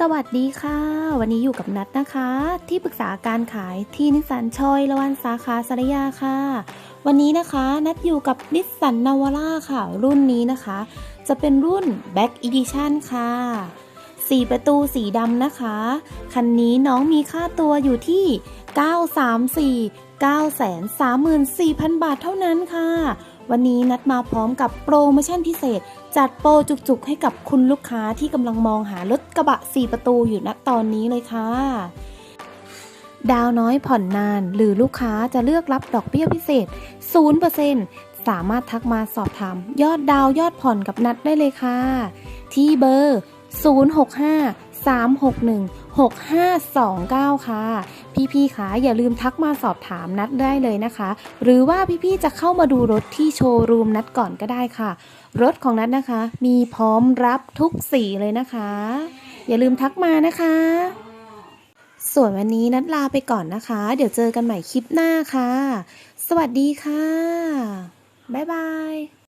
สวัสดีค่ะ วันนี้อยู่กับนัดนะคะ ที่ปรึกษาการขายที่นิสสันชอยละวันสาขาสารยาค่ะ วันนี้นะคะนัดอยู่กับนิสสันนาวาร่าค่ะ รุ่นนี้นะคะ จะเป็นรุ่น Back Edition ค่ะ4ประตูสีดำนะคะ คันนี้น้องมีค่าตัวอยู่ที่ 934 934,000 บาทเท่านั้นค่ะ วันนี้นัดมาพร้อมกับโปรโมชั่นพิเศษ จัดโปรจุกๆ ให้กับคุณลูกค้าที่กำลังมองหารถกระบะ 4 ประตูอยู่ณตอนนี้เลยค่ะ ดาวน้อยผ่อนนาน หรือลูกค้าจะเลือกรับดอกเบี้ยพิเศษ 0%สามารถทักมาสอบถาม ยอดดาวยอดผ่อนกับนัดได้เลยค่ะ ที่เบอร์ 065 361 6529 ค่ะ พี่ๆคะอย่าลืมทักมาสอบถามนัดได้เลยนะคะ หรือว่าพี่ๆจะเข้ามาดูรถที่โชว์รูมนัดก่อนก็ได้ค่ะ รถของนัดนะคะ มีพร้อมรับทุกสีเลยนะคะ อย่าลืมทักมานะคะ ส่วนวันนี้นัดลาไปก่อนนะคะ เดี๋ยวเจอกันใหม่คลิปหน้าค่ะ สวัสดีค่ะ บ๊ายบาย